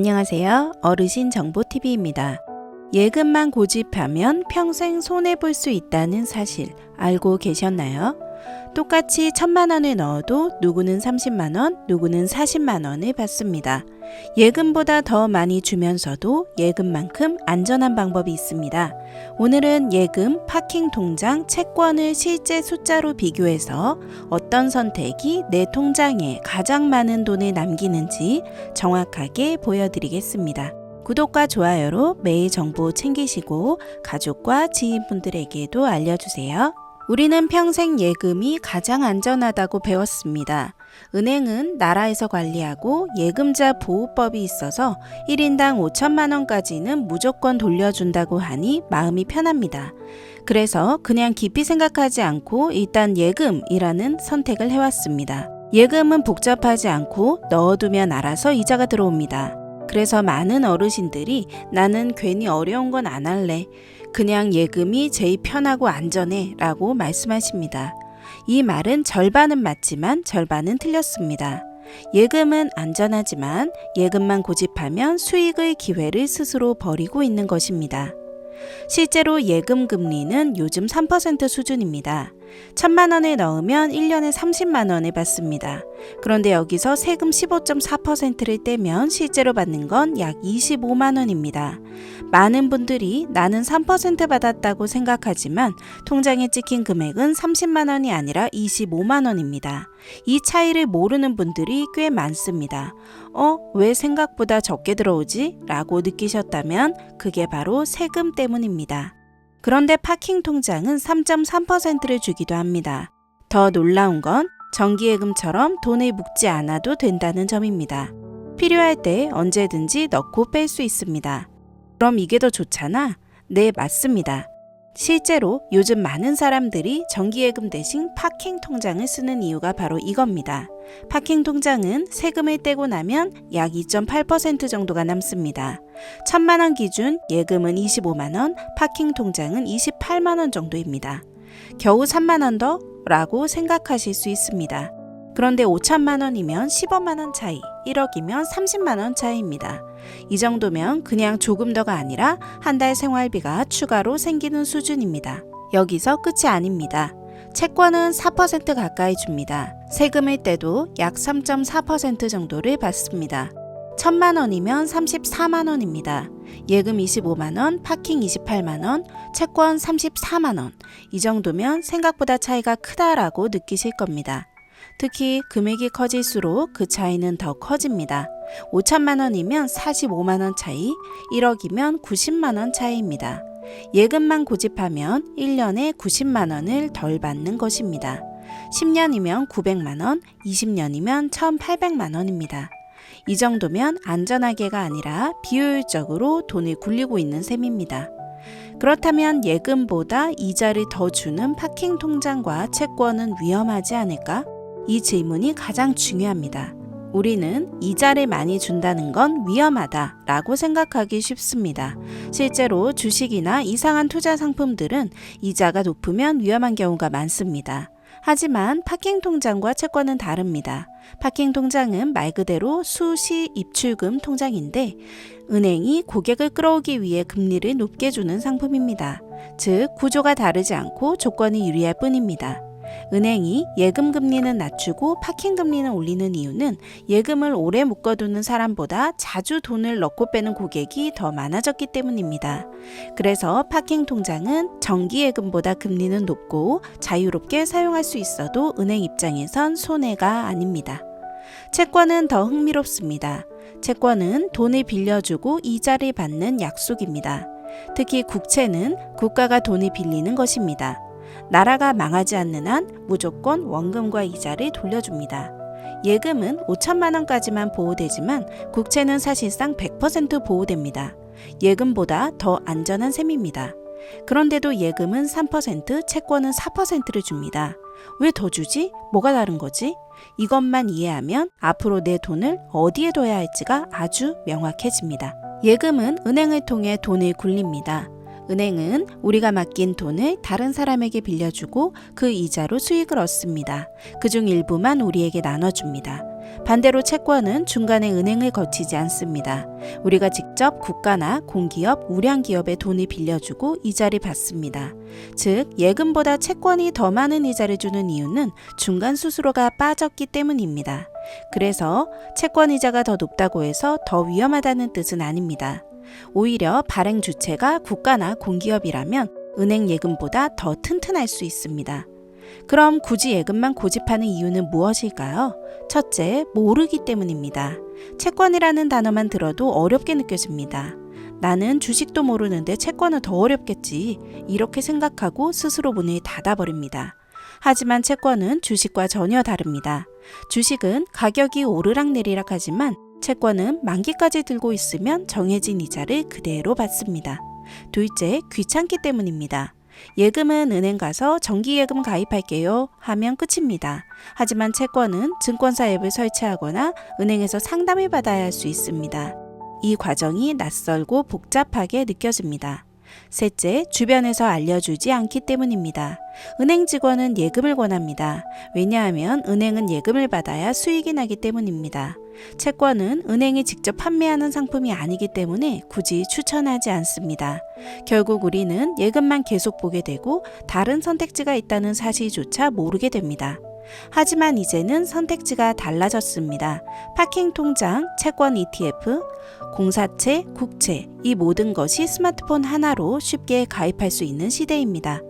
안녕하세요. 어르신 정보TV입니다. 예금만 고집하면 평생 손해볼 수 있다는 사실 알고 계셨나요? 똑같이 천만 원을 넣어도 누구는 30만 원, 누구는 40만 원을 받습니다. 예금보다 더 많이 주면서도 예금만큼 안전한 방법이 있습니다. 오늘은 예금, 파킹 통장, 채권을 실제 숫자로 비교해서 어떤 선택이 내 통장에 가장 많은 돈을 남기는지 정확하게 보여드리겠습니다. 구독과 좋아요로 매일 정보 챙기시고 가족과 지인분들에게도 알려주세요. 우리는 평생 예금이 가장 안전하다고 배웠습니다. 은행은 나라에서 관리하고 예금자 보호법이 있어서 1인당 5천만 원까지는 무조건 돌려준다고 하니 마음이 편합니다. 그래서 그냥 깊이 생각하지 않고 일단 예금이라는 선택을 해왔습니다. 예금은 복잡하지 않고 넣어두면 알아서 이자가 들어옵니다. 그래서 많은 어르신들이 나는 괜히 어려운 건 안 할래. 그냥 예금이 제일 편하고 안전해 라고 말씀하십니다. 이 말은 절반은 맞지만 절반은 틀렸습니다. 예금은 안전하지만 예금만 고집하면 수익의 기회를 스스로 버리고 있는 것입니다. 실제로 예금 금리는 요즘 3% 수준입니다. 천만 원을 넣으면 1년에 30만 원을 받습니다. 그런데 여기서 세금 15.4%를 떼면 실제로 받는 건 약 25만 원입니다. 많은 분들이 나는 3% 받았다고 생각하지만 통장에 찍힌 금액은 30만 원이 아니라 25만 원입니다. 이 차이를 모르는 분들이 꽤 많습니다. 어, 왜 생각보다 적게 들어오지? 라고 느끼셨다면 그게 바로 세금 때문입니다. 그런데 파킹 통장은 3.3%를 주기도 합니다. 더 놀라운 건 정기예금처럼 돈을 묵지 않아도 된다는 점입니다. 필요할 때 언제든지 넣고 뺄 수 있습니다. 그럼 이게 더 좋잖아? 네, 맞습니다. 실제로 요즘 많은 사람들이 정기예금 대신 파킹 통장을 쓰는 이유가 바로 이겁니다. 파킹 통장은 세금을 떼고 나면 약 2.8% 정도가 남습니다. 천만 원 기준 예금은 25만 원, 파킹 통장은 28만 원 정도입니다. 겨우 3만 원 더? 라고 생각하실 수 있습니다. 그런데 5천만 원이면 15만 원 차이, 1억이면 30만 원 차이입니다. 이 정도면 그냥 조금 더가 아니라 한 달 생활비가 추가로 생기는 수준입니다. 여기서 끝이 아닙니다. 채권은 4% 가까이 줍니다. 세금을 떼도 약 3.4% 정도를 받습니다. 천만 원이면 34만 원입니다. 예금 25만 원, 파킹 28만 원, 채권 34만 원. 이 정도면 생각보다 차이가 크다라고 느끼실 겁니다. 특히 금액이 커질수록 그 차이는 더 커집니다. 5천만 원이면 45만 원 차이, 1억이면 90만 원 차이입니다. 예금만 고집하면 1년에 90만 원을 덜 받는 것입니다. 10년이면 900만 원, 20년이면 1,800만 원입니다. 이 정도면 안전하게가 아니라 비효율적으로 돈을 굴리고 있는 셈입니다. 그렇다면 예금보다 이자를 더 주는 파킹 통장과 채권은 위험하지 않을까? 이 질문이 가장 중요합니다. 우리는 이자를 많이 준다는 건 위험하다 라고 생각하기 쉽습니다. 실제로 주식이나 이상한 투자 상품들은 이자가 높으면 위험한 경우가 많습니다. 하지만 파킹 통장과 채권은 다릅니다. 파킹 통장은 말 그대로 수시 입출금 통장인데 은행이 고객을 끌어오기 위해 금리를 높게 주는 상품입니다. 즉, 구조가 다르지 않고 조건이 유리할 뿐입니다. 은행이 예금 금리는 낮추고 파킹 금리는 올리는 이유는 예금을 오래 묶어두는 사람보다 자주 돈을 넣고 빼는 고객이 더 많아졌기 때문입니다. 그래서 파킹 통장은 정기 예금보다 금리는 높고 자유롭게 사용할 수 있어도 은행 입장에선 손해가 아닙니다. 채권은 더 흥미롭습니다. 채권은 돈을 빌려주고 이자를 받는 약속입니다. 특히 국채는 국가가 돈을 빌리는 것입니다. 나라가 망하지 않는 한 무조건 원금과 이자를 돌려줍니다. 예금은 5천만 원까지만 보호되지만 국채는 사실상 100% 보호됩니다. 예금보다 더 안전한 셈입니다. 그런데도 예금은 3%, 채권은 4%를 줍니다. 왜 더 주지? 뭐가 다른 거지? 이것만 이해하면 앞으로 내 돈을 어디에 둬야 할지가 아주 명확해집니다. 예금은 은행을 통해 돈을 굴립니다. 은행은 우리가 맡긴 돈을 다른 사람에게 빌려주고 그 이자로 수익을 얻습니다. 그중 일부만 우리에게 나눠줍니다. 반대로 채권은 중간에 은행을 거치지 않습니다. 우리가 직접 국가나 공기업, 우량기업에 돈을 빌려주고 이자를 받습니다. 즉, 예금보다 채권이 더 많은 이자를 주는 이유는 중간 수수료가 빠졌기 때문입니다. 그래서 채권 이자가 더 높다고 해서 더 위험하다는 뜻은 아닙니다. 오히려 발행 주체가 국가나 공기업이라면 은행 예금보다 더 튼튼할 수 있습니다. 그럼 굳이 예금만 고집하는 이유는 무엇일까요? 첫째, 모르기 때문입니다. 채권이라는 단어만 들어도 어렵게 느껴집니다. 나는 주식도 모르는데 채권은 더 어렵겠지. 이렇게 생각하고 스스로 문을 닫아버립니다. 하지만 채권은 주식과 전혀 다릅니다. 주식은 가격이 오르락내리락 하지만 채권은 만기까지 들고 있으면 정해진 이자를 그대로 받습니다. 둘째, 귀찮기 때문입니다. 예금은 은행 가서 정기예금 가입할게요 하면 끝입니다. 하지만 채권은 증권사 앱을 설치하거나 은행에서 상담을 받아야 할 수 있습니다. 이 과정이 낯설고 복잡하게 느껴집니다. 셋째, 주변에서 알려주지 않기 때문입니다. 은행 직원은 예금을 권합니다. 왜냐하면 은행은 예금을 받아야 수익이 나기 때문입니다. 채권은 은행이 직접 판매하는 상품이 아니기 때문에 굳이 추천하지 않습니다. 결국 우리는 예금만 계속 보게 되고 다른 선택지가 있다는 사실조차 모르게 됩니다. 하지만 이제는 선택지가 달라졌습니다. 파킹 통장, 채권 ETF, 공사채, 국채, 이 모든 것이 스마트폰 하나로 쉽게 가입할 수 있는 시대입니다.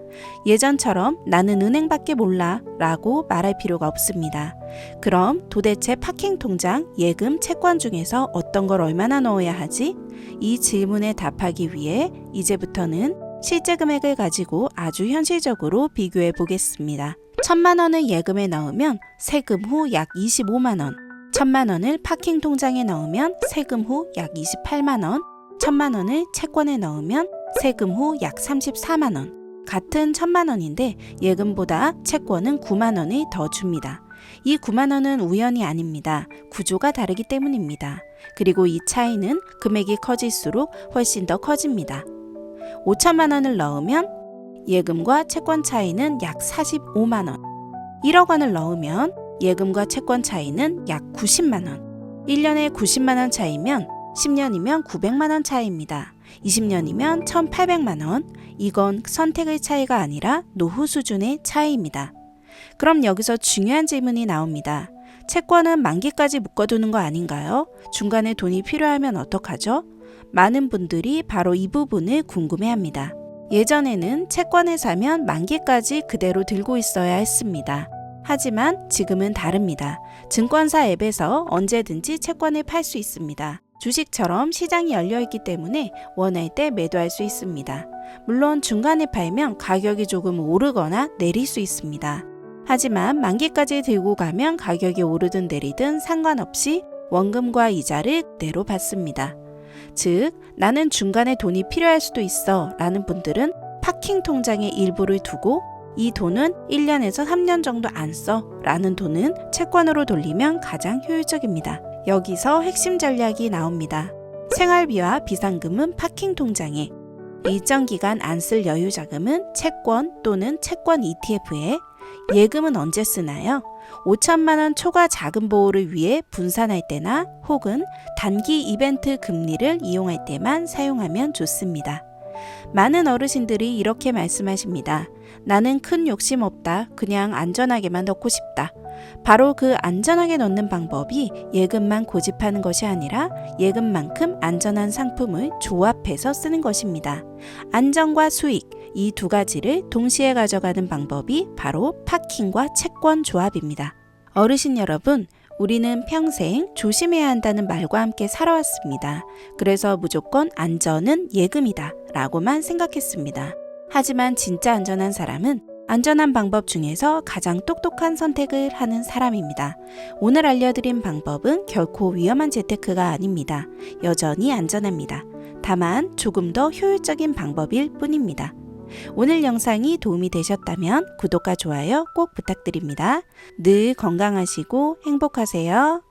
예전처럼 나는 은행밖에 몰라 라고 말할 필요가 없습니다. 그럼 도대체 파킹 통장, 예금, 채권 중에서 어떤 걸 얼마나 넣어야 하지? 이 질문에 답하기 위해 이제부터는 실제 금액을 가지고 아주 현실적으로 비교해 보겠습니다. 천만 원을 예금에 넣으면 세금 후 약 25만 원, 천만 원을 파킹 통장에 넣으면 세금 후 약 28만 원, 천만 원을 채권에 넣으면 세금 후 약 34만 원. 같은 천만 원인데 예금보다 채권은 9만 원을 더 줍니다. 이 9만 원은 우연이 아닙니다. 구조가 다르기 때문입니다. 그리고 이 차이는 금액이 커질수록 훨씬 더 커집니다. 5천만 원을 넣으면 예금과 채권 차이는 약 45만 원. 1억 원을 넣으면 예금과 채권 차이는 약 90만 원. 1년에 90만 원 차이면 10년이면 900만 원 차이입니다. 20년이면 1,800만 원. 이건 선택의 차이가 아니라 노후 수준의 차이입니다. 그럼 여기서 중요한 질문이 나옵니다. 채권은 만기까지 묶어두는 거 아닌가요? 중간에 돈이 필요하면 어떡하죠? 많은 분들이 바로 이 부분을 궁금해합니다. 예전에는 채권을 사면 만기까지 그대로 들고 있어야 했습니다. 하지만 지금은 다릅니다. 증권사 앱에서 언제든지 채권을 팔 수 있습니다. 주식처럼 시장이 열려 있기 때문에 원할 때 매도할 수 있습니다. 물론 중간에 팔면 가격이 조금 오르거나 내릴 수 있습니다. 하지만 만기까지 들고 가면 가격이 오르든 내리든 상관없이 원금과 이자를 그대로 받습니다. 즉, 나는 중간에 돈이 필요할 수도 있어 라는 분들은 파킹 통장에 일부를 두고 이 돈은 1년에서 3년 정도 안 써 라는 돈은 채권으로 돌리면 가장 효율적입니다. 여기서 핵심 전략이 나옵니다. 생활비와 비상금은 파킹 통장에, 일정 기간 안 쓸 여유 자금은 채권 또는 채권 ETF에, 예금은 언제 쓰나요? 5천만 원 초과 자금 보호를 위해 분산할 때나 혹은 단기 이벤트 금리를 이용할 때만 사용하면 좋습니다. 많은 어르신들이 이렇게 말씀하십니다. 나는 큰 욕심 없다. 그냥 안전하게만 넣고 싶다. 바로 그 안전하게 넣는 방법이 예금만 고집하는 것이 아니라 예금만큼 안전한 상품을 조합해서 쓰는 것입니다. 안정과 수익, 이 두 가지를 동시에 가져가는 방법이 바로 파킹과 채권 조합입니다. 어르신 여러분, 우리는 평생 조심해야 한다는 말과 함께 살아왔습니다. 그래서 무조건 안전은 예금이다 라고만 생각했습니다. 하지만 진짜 안전한 사람은 안전한 방법 중에서 가장 똑똑한 선택을 하는 사람입니다. 오늘 알려드린 방법은 결코 위험한 재테크가 아닙니다. 여전히 안전합니다. 다만 조금 더 효율적인 방법일 뿐입니다. 오늘 영상이 도움이 되셨다면 구독과 좋아요 꼭 부탁드립니다. 늘 건강하시고 행복하세요.